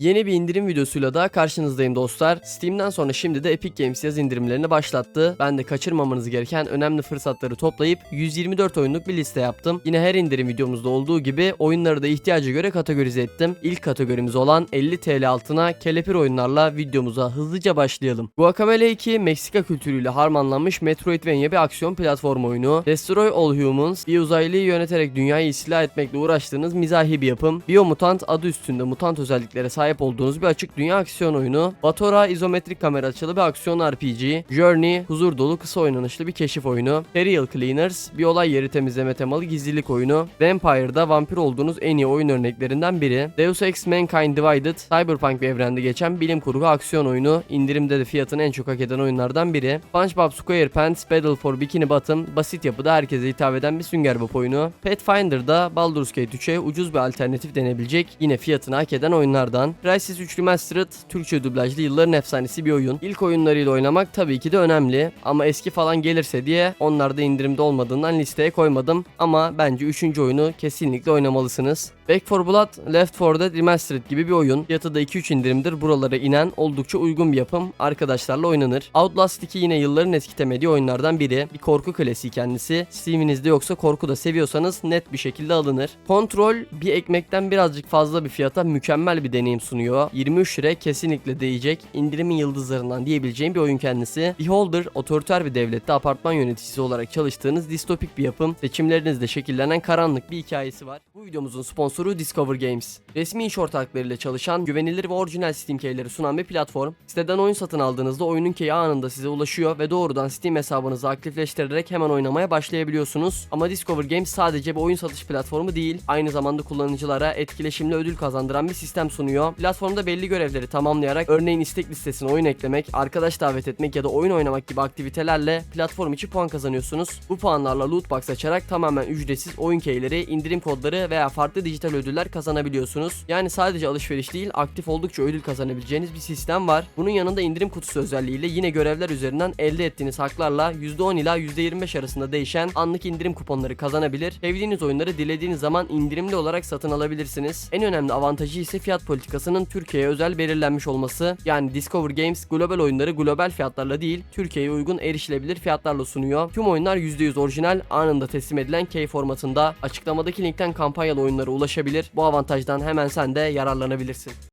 Yeni bir indirim videosuyla daha karşınızdayım dostlar. Steam'den sonra şimdi de Epic Games yaz indirimlerini başlattı. Ben de kaçırmamanız gereken önemli fırsatları toplayıp 124 oyunluk bir liste yaptım. Yine her indirim videomuzda olduğu gibi oyunları da ihtiyaca göre kategorize ettim. İlk kategorimiz olan 50 TL altına kelepir oyunlarla videomuza hızlıca başlayalım. Guacamelee 2 Meksika kültürüyle harmanlanmış Metroidvania bir aksiyon platform oyunu. Destroy All Humans bir uzaylıyı yöneterek dünyayı istila etmekle uğraştığınız mizahi bir yapım. Biomutant adı üstünde mutant özelliklere sahip olduğunuz bir açık dünya aksiyon oyunu. Batora izometrik kamera açılı bir aksiyon RPG. Journey huzur dolu kısa oynanışlı bir keşif oyunu. Serial Cleaners bir olay yeri temizleme temalı gizlilik oyunu. Vampire'da vampir olduğunuz en iyi oyun örneklerinden biri. Deus Ex Mankind Divided cyberpunk bir evrende geçen bilim kurgu aksiyon oyunu. İndirimde de fiyatını en çok hak eden oyunlardan biri. SpongeBob SquarePants Battle for Bikini Bottom basit yapıda herkese hitap eden bir sünger bob oyunu. Pathfinder'da Baldur's Gate 3'e ucuz bir alternatif denebilecek yine fiyatını hak eden oyunlardan. Crysis 3 Remastered Türkçe dublajlı yılların efsanesi bir oyun. İlk oyunlarıyla oynamak tabii ki de önemli ama eski falan gelirse diye onlar da indirimde olmadığından listeye koymadım ama bence 3. oyunu kesinlikle oynamalısınız. Back 4 Blood, Left 4 Dead Remastered gibi bir oyun. Fiyatı da 2-3 indirimdir. Buralara inen oldukça uygun bir yapım. Arkadaşlarla oynanır. Outlast 2 yine yılların eskitemediği oyunlardan biri. Bir korku klasiği kendisi. Steam'inizde yoksa korku da seviyorsanız net bir şekilde alınır. Control bir ekmekten birazcık fazla bir fiyata mükemmel bir deneyim sunuyor. 23 lira kesinlikle değecek. İndirimin yıldızlarından diyebileceğim bir oyun kendisi. Beholder otoriter bir devlette apartman yöneticisi olarak çalıştığınız distopik bir yapım. Seçimlerinizde şekillenen karanlık bir hikayesi var. Bu videomuzun sponsoru Discover Games. Resmi iş ortaklarıyla çalışan, güvenilir ve orijinal Steam keyleri sunan bir platform. Siteden oyun satın aldığınızda oyunun keyi anında size ulaşıyor ve doğrudan Steam hesabınızı aktifleştirerek hemen oynamaya başlayabiliyorsunuz. Ama Discover Games sadece bir oyun satış platformu değil, aynı zamanda kullanıcılara etkileşimli ödül kazandıran bir sistem sunuyor. Platformda belli görevleri tamamlayarak örneğin istek listesine oyun eklemek, arkadaş davet etmek ya da oyun oynamak gibi aktivitelerle platform içi puan kazanıyorsunuz. Bu puanlarla loot box açarak tamamen ücretsiz oyun keyleri, indirim kodları veya farklı dijital ödüller kazanabiliyorsunuz. Yani sadece alışveriş değil, aktif oldukça ödül kazanabileceğiniz bir sistem var. Bunun yanında indirim kutusu özelliğiyle yine görevler üzerinden elde ettiğiniz haklarla %10 ila %25 arasında değişen anlık indirim kuponları kazanabilir. Sevdiğiniz oyunları dilediğiniz zaman indirimli olarak satın alabilirsiniz. En önemli avantajı ise fiyat politikasının Türkiye'ye özel belirlenmiş olması. Yani Discover Games global oyunları global fiyatlarla değil, Türkiye'ye uygun erişilebilir fiyatlarla sunuyor. Tüm oyunlar %100 orijinal, anında teslim edilen key formatında. Açıklamadaki linkten kampanyalı oyunlara ulaşabilir. Bu avantajdan hemen sen de yararlanabilirsin.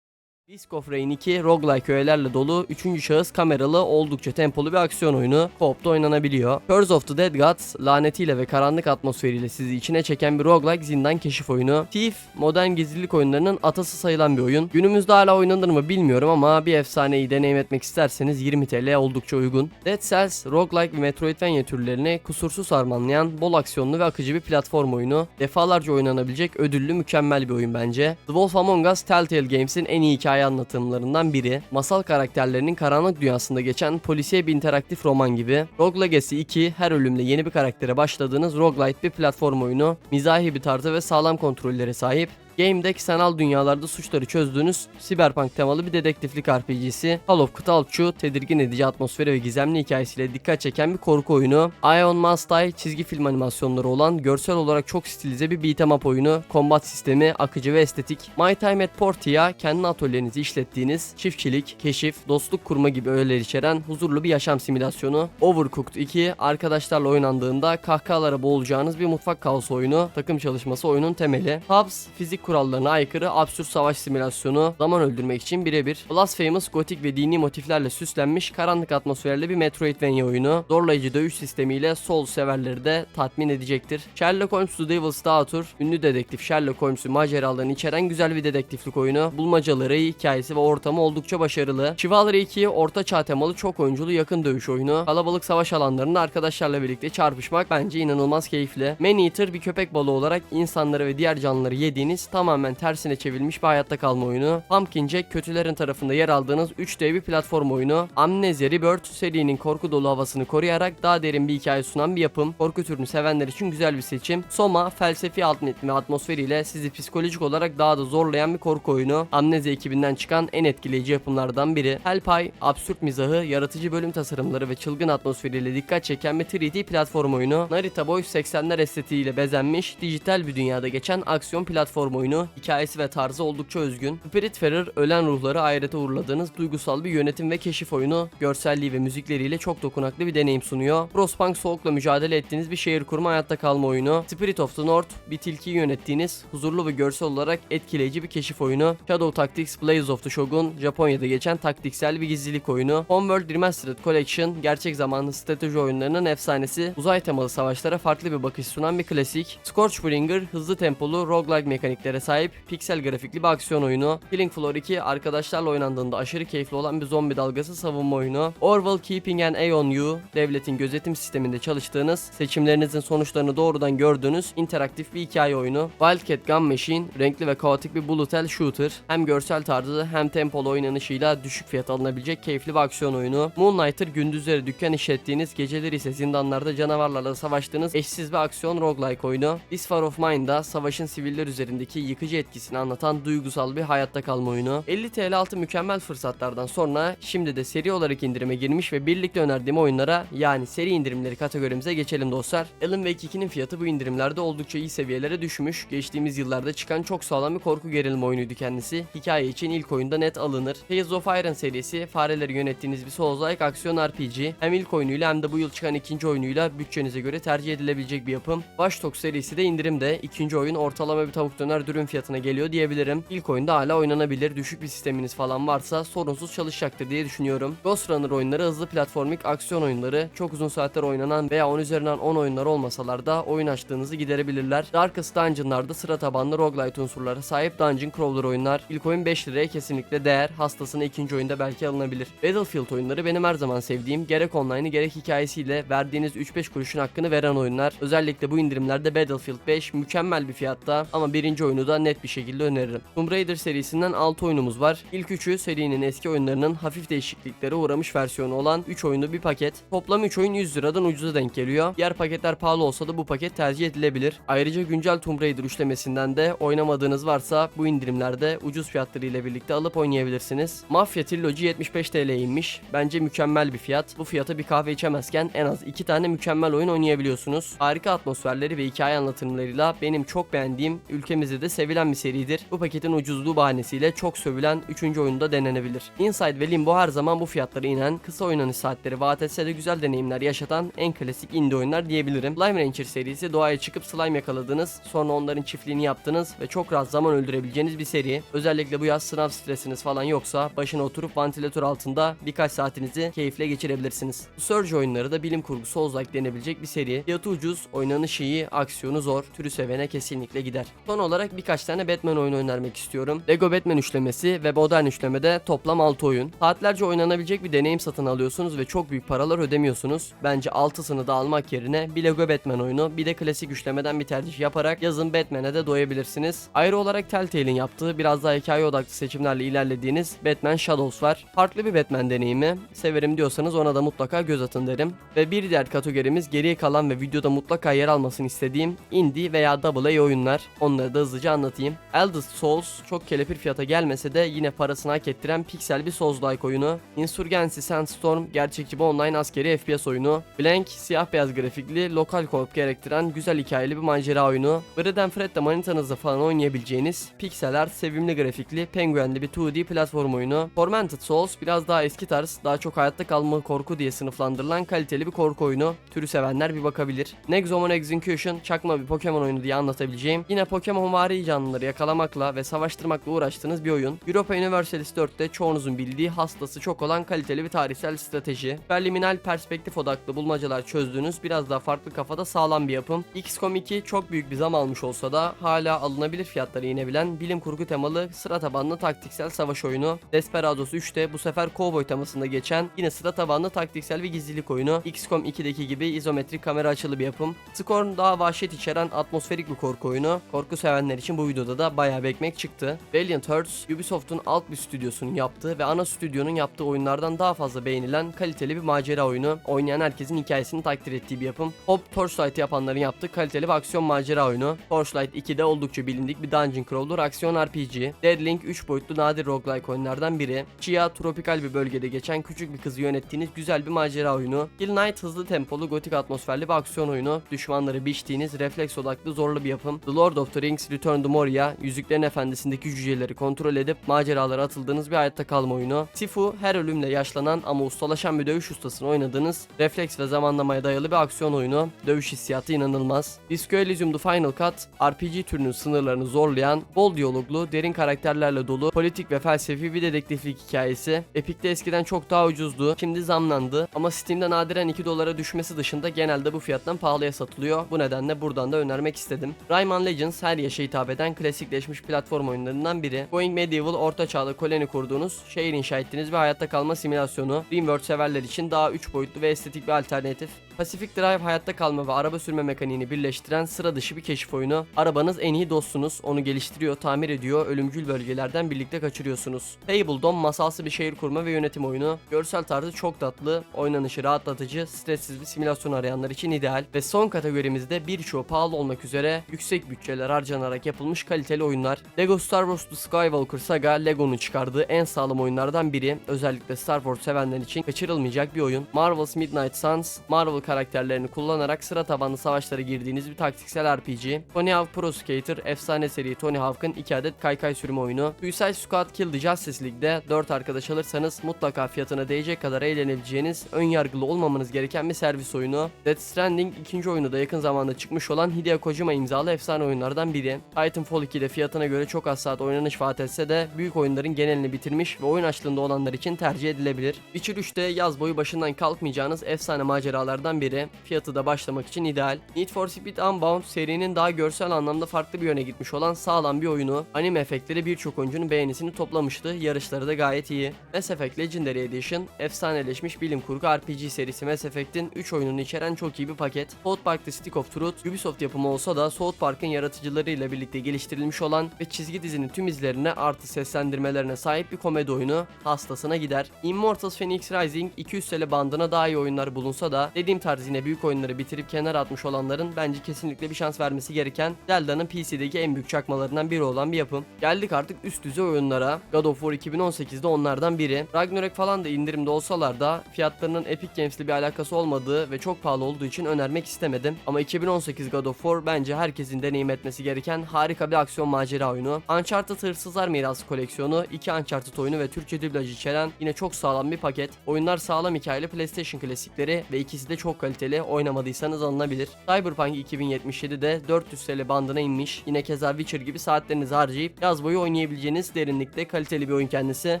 Risk Rain 2 roguelike öğelerle dolu 3. şahıs kameralı oldukça tempolu bir aksiyon oyunu co-op'ta oynanabiliyor. Curse of the Dead Gods lanetiyle ve karanlık atmosferiyle sizi içine çeken bir roguelike zindan keşif oyunu. Thief modern gizlilik oyunlarının atası sayılan bir oyun. Günümüzde hala oynanır mı bilmiyorum ama bir efsaneyi deneyim etmek isterseniz 20 TL oldukça uygun. Dead Cells roguelike ve Metroidvania türlerini kusursuz harmanlayan bol aksiyonlu ve akıcı bir platform oyunu. Defalarca oynanabilecek ödüllü mükemmel bir oyun bence. The Wolf Among Us Telltale Games'in en iyi hikaye anlatımlarından biri. Masal karakterlerinin karanlık dünyasında geçen polisiye bir interaktif roman gibi. Rogue Legacy 2 her ölümle yeni bir karaktere başladığınız roguelite bir platform oyunu. Mizahi bir tarzı ve sağlam kontrollere sahip. Game'deki sanal dünyalarda suçları çözdüğünüz siberpunk temalı bir dedektiflik RPG'si. Call of Cthulhu tedirgin edici atmosferi ve gizemli hikayesiyle dikkat çeken bir korku oyunu. Ion Must Die çizgi film animasyonları olan görsel olarak çok stilize bir beat'em up oyunu. Kombat sistemi akıcı ve estetik. My Time at Portia kendi atölyenizi işlettiğiniz çiftçilik, keşif, dostluk kurma gibi öğeler içeren huzurlu bir yaşam simülasyonu. Overcooked 2 arkadaşlarla oynandığında kahkahalara boğulacağınız bir mutfak kaosu oyunu. Takım çalışması oyunun temeli. Hubs fizik kurallarına aykırı absürt savaş simülasyonu zaman öldürmek için birebir. Blasphemous gotik ve dini motiflerle süslenmiş karanlık atmosferli bir Metroidvania oyunu. Zorlayıcı dövüş sistemiyle Soul severleri de tatmin edecektir. Sherlock Holmes The Devil's Daughter ünlü dedektif Sherlock Holmes'un maceralarını içeren güzel bir dedektiflik oyunu. Bulmacaları, hikayesi ve ortamı oldukça başarılı. Chivalry 2 orta çağ temalı çok oyunculu yakın dövüş oyunu. Kalabalık savaş alanlarında arkadaşlarla birlikte çarpışmak bence inanılmaz keyifli. Man Eater bir köpek balığı olarak insanları ve diğer canlıları yediğiniz tamamen tersine çevrilmiş bir hayatta kalma oyunu. Pumpkin Jack kötülerin tarafında yer aldığınız 3D bir platform oyunu. Amnesia Rebirth serinin korku dolu havasını koruyarak daha derin bir hikaye sunan bir yapım. Korku türünü sevenler için güzel bir seçim. Soma felsefi ve atmosferiyle sizi psikolojik olarak daha da zorlayan bir korku oyunu. Amnesia ekibinden çıkan en etkileyici yapımlardan biri. Hellpie absürt mizahı, yaratıcı bölüm tasarımları ve çılgın atmosferiyle dikkat çeken bir 3D platform oyunu. Narita Boy 80'ler estetiğiyle bezenmiş, dijital bir dünyada geçen aksiyon platform oyunu. Hikayesi ve tarzı oldukça özgün. Spiritfarer ölen ruhları ahirete uğurladığınız duygusal bir yönetim ve keşif oyunu. Görselliği ve müzikleriyle çok dokunaklı bir deneyim sunuyor. Frostpunk soğukla mücadele ettiğiniz bir şehir kurma hayatta kalma oyunu. Spirit of the North bir tilkiyi yönettiğiniz huzurlu ve görsel olarak etkileyici bir keşif oyunu. Shadow Tactics Blaze of the Shogun Japonya'da geçen taktiksel bir gizlilik oyunu. Homeworld Remastered Collection gerçek zamanlı strateji oyunlarının efsanesi. Uzay temalı savaşlara farklı bir bakış sunan bir klasik. Scorchbringer hızlı tempolu roguelike mekaniklere sahip piksel grafikli bir aksiyon oyunu. Killing Floor 2 arkadaşlarla oynandığında aşırı keyifli olan bir zombi dalgası savunma oyunu. Orwell Keeping an Eye on You devletin gözetim sisteminde çalıştığınız, seçimlerinizin sonuçlarını doğrudan gördüğünüz interaktif bir hikaye oyunu. Wildcat Gun Machine renkli ve kaotik bir bullet hell shooter. Hem görsel tarzı hem tempolu oynanışıyla düşük fiyat alınabilecek keyifli bir aksiyon oyunu. Moonlighter gündüzleri dükkan işlettiğiniz, geceleri ise zindanlarda canavarlarla savaştığınız eşsiz bir aksiyon roguelike oyunu. This War of Mine'da savaşın siviller üzerindeki yıkıcı etkisini anlatan duygusal bir hayatta kalma oyunu. 50 TL altı mükemmel fırsatlardan sonra şimdi de seri olarak indirime girmiş ve birlikte önerdiğim oyunlara yani seri indirimleri kategorimize geçelim dostlar. Alan Wake 2'nin fiyatı bu indirimlerde oldukça iyi seviyelere düşmüş. Geçtiğimiz yıllarda çıkan çok sağlam bir korku gerilim oyunuydu kendisi. Hikaye için ilk oyunda net alınır. Tales of Iron serisi fareleri yönettiğiniz bir Souls-like aksiyon RPG. Hem ilk oyunuyla hem de bu yıl çıkan ikinci oyunuyla bütçenize göre tercih edilebilecek bir yapım. Watch Dogs serisi de indirimde. İkinci oyun ortalama bir tavuk döner dürüm fiyatına geliyor diyebilirim. İlk oyunda hala oynanabilir. Düşük bir sisteminiz falan varsa sorunsuz çalışacaktır diye düşünüyorum. Ghost Runner oyunları hızlı platformik aksiyon oyunları. Çok uzun saatler oynanan veya 10 üzerinden 10 oyunlar olmasalar da oyun açtığınızı giderebilirler. Darkest Dungeon'larda sıra tabanlı roguelite unsurlara sahip Dungeon Crawler oyunlar. İlk oyun 5 liraya kesinlikle değer. Hastasına ikinci oyunda belki alınabilir. Battlefield oyunları benim her zaman sevdiğim gerek online'ı gerek hikayesiyle verdiğiniz 3-5 kuruşun hakkını veren oyunlar. Özellikle bu indirimlerde Battlefield 5 mükemmel bir fiyatta ama birinci oyunu da net bir şekilde öneririm. Tomb Raider serisinden 6 oyunumuz var. İlk üçü serinin eski oyunlarının hafif değişikliklere uğramış versiyonu olan 3 oyunlu bir paket. Toplam 3 oyun 100 liradan ucuza denk geliyor. Diğer paketler pahalı olsa da bu paket tercih edilebilir. Ayrıca güncel Tomb Raider üçlemesinden de oynamadığınız varsa bu indirimlerde ucuz fiyatları ile birlikte alıp oynayabilirsiniz. Mafya Trilogy 75 TL inmiş. Bence mükemmel bir fiyat. Bu fiyata bir kahve içemezken en az 2 tane mükemmel oyun oynayabiliyorsunuz. Harika atmosferleri ve hikaye anlatımlarıyla benim çok beğendiğim, ülkemizde de sevilen bir seridir. Bu paketin ucuzluğu bahanesiyle çok sövülen 3. oyunda denenebilir. Inside ve Limbo her zaman bu fiyatlara inen, kısa oynanış saatleri vaat etse de güzel deneyimler yaşatan en klasik indie oyunlar diyebilirim. Slime Rancher serisi doğaya çıkıp slime yakaladığınız, sonra onların çiftliğini yaptığınız ve çok rahat zaman öldürebileceğiniz bir seri. Özellikle bu yaz sınav stresiniz falan yoksa başına oturup vantilatör altında birkaç saatinizi keyifle geçirebilirsiniz. Bu Surge oyunları da bilim kurgu Souls-like denebilecek bir seri. Fiyatı ucuz, oynanışı iyi, aksiyonu zor, türü sevene kesinlikle gider. Son olarak birkaç tane Batman oyunu önermek istiyorum. Lego Batman üçlemesi ve Modern üçlemede toplam 6 oyun. Saatlerce oynanabilecek bir deneyim satın alıyorsunuz ve çok büyük paralar ödemiyorsunuz. Bence 6'sını da almak yerine bir Lego Batman oyunu bir de klasik üçlemeden bir tercih yaparak yazın Batman'e de doyabilirsiniz. Ayrı olarak Telltale'in yaptığı biraz daha hikaye odaklı seçimlerle ilerlediğiniz Batman Shadows var. Farklı bir Batman deneyimi. Severim diyorsanız ona da mutlaka göz atın derim. Ve bir diğer kategorimiz geriye kalan ve videoda mutlaka yer almasını istediğim indie veya AA oyunlar. Onları da hızlıca anlatayım. Eldest Souls çok kelepir fiyata gelmese de yine parasını hak ettiren piksel bir Souls-like oyunu. Insurgency Sandstorm gerçekçi bir online askeri FPS oyunu. Blank siyah beyaz grafikli lokal co-op gerektiren güzel hikayeli bir macera oyunu. Bread and Fred'de manitanızla falan oynayabileceğiniz pikseler sevimli grafikli penguenli bir 2D platform oyunu. Tormented Souls biraz daha eski tarz daha çok hayatta kalma korku diye sınıflandırılan kaliteli bir korku oyunu. Türü sevenler bir bakabilir. Nexomon Execution çakma bir Pokemon oyunu diye anlatabileceğim. Yine Pokemon vari canlıları yakalamakla ve savaştırmakla uğraştığınız bir oyun. Europa Universalis 4'te çoğunuzun bildiği hastası çok olan kaliteli bir tarihsel strateji. Subliminal perspektif odaklı bulmacalar çözdüğünüz biraz daha farklı kafada sağlam bir yapım. XCOM 2 çok büyük bir zam almış olsa da hala alınabilir fiyatlara inebilen bilim kurgu temalı sıra tabanlı taktiksel savaş oyunu. Desperados 3'te bu sefer Cowboy temasında geçen yine sıra tabanlı taktiksel bir gizlilik oyunu. XCOM 2'deki gibi izometrik kamera açılı bir yapım. Scorn daha vahşet içeren atmosferik bir korku oyunu. Korku sevenler için bu videoda da bayağı bir ekmek çıktı. Valiant Hearts, Ubisoft'un alt bir stüdyosunun yaptığı ve ana stüdyonun yaptığı oyunlardan daha fazla beğenilen kaliteli bir macera oyunu. Oynayan herkesin hikayesini takdir ettiği bir yapım. Hop Torchlight yapanların yaptığı kaliteli bir aksiyon macera oyunu. Torchlight 2'de oldukça bilindik bir dungeon crawler aksiyon RPG. Deadlink 3 boyutlu nadir roguelike oyunlardan biri. Chia tropikal bir bölgede geçen küçük bir kızı yönettiğiniz güzel bir macera oyunu. Hill Knight hızlı tempolu gotik atmosferli bir aksiyon oyunu. Düşmanları biçtiğiniz refleks odaklı zorlu bir yapım. The Lord of the Rings Return Return to Moria, Yüzüklerin Efendisi'ndeki cüceleri kontrol edip maceralara atıldığınız bir hayatta kalma oyunu. Sifu, her ölümle yaşlanan ama ustalaşan bir dövüş ustasını oynadığınız, refleks ve zamanlamaya dayalı bir aksiyon oyunu. Dövüş hissiyatı inanılmaz. Disco Elysium The Final Cut, RPG türünün sınırlarını zorlayan, bol diyaloglu, derin karakterlerle dolu, politik ve felsefi bir dedektiflik hikayesi. Epic'te eskiden çok daha ucuzdu, şimdi zamlandı ama Steam'de nadiren 2 dolara düşmesi dışında genelde bu fiyattan pahalıya satılıyor. Bu nedenle buradan da önermek istedim. Rayman Legends her yaşa hitap eden klasikleşmiş platform oyunlarından biri. Going Medieval orta çağda koloni kurduğunuz, şehir inşa ettiğiniz bir hayatta kalma simülasyonu. Dreamworld severler için daha 3 boyutlu ve estetik bir alternatif. Pacific Drive hayatta kalma ve araba sürme mekaniğini birleştiren sıra dışı bir keşif oyunu. Arabanız en iyi dostunuz, onu geliştiriyor, tamir ediyor, ölümcül bölgelerden birlikte kaçırıyorsunuz. Fable Dom masalsı bir şehir kurma ve yönetim oyunu. Görsel tarzı çok tatlı, oynanışı rahatlatıcı, stressiz bir simülasyon arayanlar için ideal. Ve son kategorimizde birçoğu pahalı olmak üzere yüksek bütçeler harcanarak yapılmış kaliteli oyunlar. Lego Star Wars The Skywalker Saga, Lego'nun çıkardığı en sağlam oyunlardan biri. Özellikle Star Wars sevenler için kaçırılmayacak bir oyun. Marvel's Midnight Suns, Marvel karakterlerini kullanarak sıra tabanlı savaşlara girdiğiniz bir taktiksel RPG. Tony Hawk Pro Skater, efsane seri Tony Hawk'ın 2 adet kaykay sürümü oyunu. Suicide Squad Kill the Justice League'de 4 arkadaş alırsanız mutlaka fiyatına değecek kadar eğlenebileceğiniz, ön yargılı olmamanız gereken bir servis oyunu. Death Stranding ikinci oyunu da yakın zamanda çıkmış olan Hideo Kojima imzalı efsane oyunlardan biri. Titanfall 2'de fiyatına göre çok az saat oynanış vaat etse de büyük oyunların genelini bitirmiş ve oyun açlığında olanlar için tercih edilebilir. Witcher 3'te yaz boyu başından kalkmayacağınız efsane maceralardan biri. Fiyatı da başlamak için ideal. Need for Speed Unbound serinin daha görsel anlamda farklı bir yöne gitmiş olan sağlam bir oyunu. Anime efektleri birçok oyuncunun beğenisini toplamıştı. Yarışları da gayet iyi. Mass Effect Legendary Edition, efsaneleşmiş bilim kurgu RPG serisi Mass Effect'in 3 oyununu içeren çok iyi bir paket. South Park The Stick of Truth, Ubisoft yapımı olsa da South Park'ın yaratıcılarıyla birlikte geliştirilmiş olan ve çizgi dizinin tüm izlerine artı seslendirmelerine sahip bir komedi oyunu hastasına gider. Immortals Phoenix Rising 200 TL bandına daha iyi oyunlar bulunsa da dediğim tarz yine büyük oyunları bitirip kenara atmış olanların bence kesinlikle bir şans vermesi gereken Zelda'nın PC'deki en büyük çakmalarından biri olan bir yapım. Geldik artık üst düzey oyunlara. God of War 2018'de onlardan biri. Ragnarök falan da indirimde olsalar da fiyatlarının Epic Games'le bir alakası olmadığı ve çok pahalı olduğu için önermek istemedim. Ama 2018 God of War bence herkesin deneyim etmesi gereken harika bir aksiyon macera oyunu. Uncharted Hırsızlar Mirası koleksiyonu, iki Uncharted oyunu ve Türkçe dublaj içeren yine çok sağlam bir paket. Oyunlar sağlam hikayeli PlayStation klasikleri ve ikisi de çok kaliteli. Oynamadıysanız alınabilir. Cyberpunk 2077'de 400 TL bandına inmiş. Yine keza Witcher gibi saatlerinizi harcayıp yaz boyu oynayabileceğiniz derinlikte kaliteli bir oyun kendisi.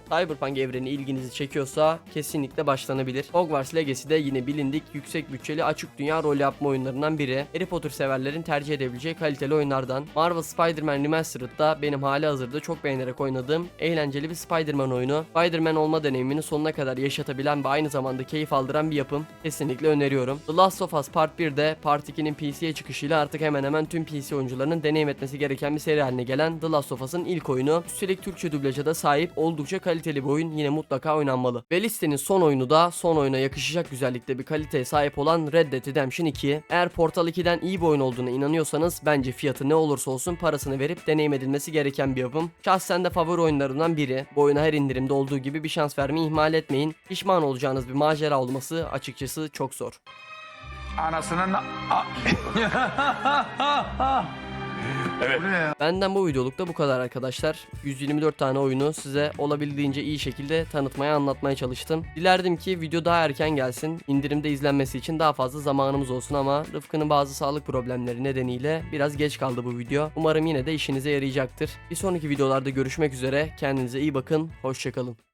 Cyberpunk evreni ilginizi çekiyorsa kesinlikle başlanabilir. Hogwarts Legacy de yine bilindik yüksek bütçeli açık dünya rol yapma oyunlarından biri. Harry Potter severlerin tercih edebileceği kaliteli oyunlardan. Marvel Spider-Man Remastered da benim hali hazırda çok beğenerek oynadığım eğlenceli bir Spider-Man oyunu. Spider-Man olma deneyimini sonuna kadar yaşatabilen ve aynı zamanda keyif aldıran bir yapım. Kesinlikle öneriyorum. The Last of Us Part 1 de Part 2'nin PC'ye çıkışıyla artık hemen hemen tüm PC oyuncularının deneyim etmesi gereken bir seri haline gelen The Last of Us'ın ilk oyunu. Üstelik Türkçe dublaja da sahip oldukça kaliteli bir oyun yine mutlaka oynanmalı. Ve listenin son oyunu da son oyuna yakışacak güzellikte bir kaliteye sahip olan Red Dead Redemption 2. Eğer Portal 2'den iyi bir oyun olduğuna inanıyorsanız bence fiyatı ne olursa olsun parasını verip deneyim edilmesi gereken bir yapım. Şahsen de favori oyunlarımdan biri. Bu oyuna her indirimde olduğu gibi bir şans vermeyi ihmal etmeyin. Pişman olacağınız bir macera olması açıkçası çok zor. Anasının... Evet. Benden bu videolukta bu kadar arkadaşlar. 124 tane oyunu size olabildiğince iyi şekilde tanıtmaya anlatmaya çalıştım. Dilerdim ki video daha erken gelsin. İndirimde izlenmesi için daha fazla zamanımız olsun ama Rıfkı'nın bazı sağlık problemleri nedeniyle biraz geç kaldı bu video. Umarım yine de işinize yarayacaktır. Bir sonraki videolarda görüşmek üzere. Kendinize iyi bakın. Hoşçakalın.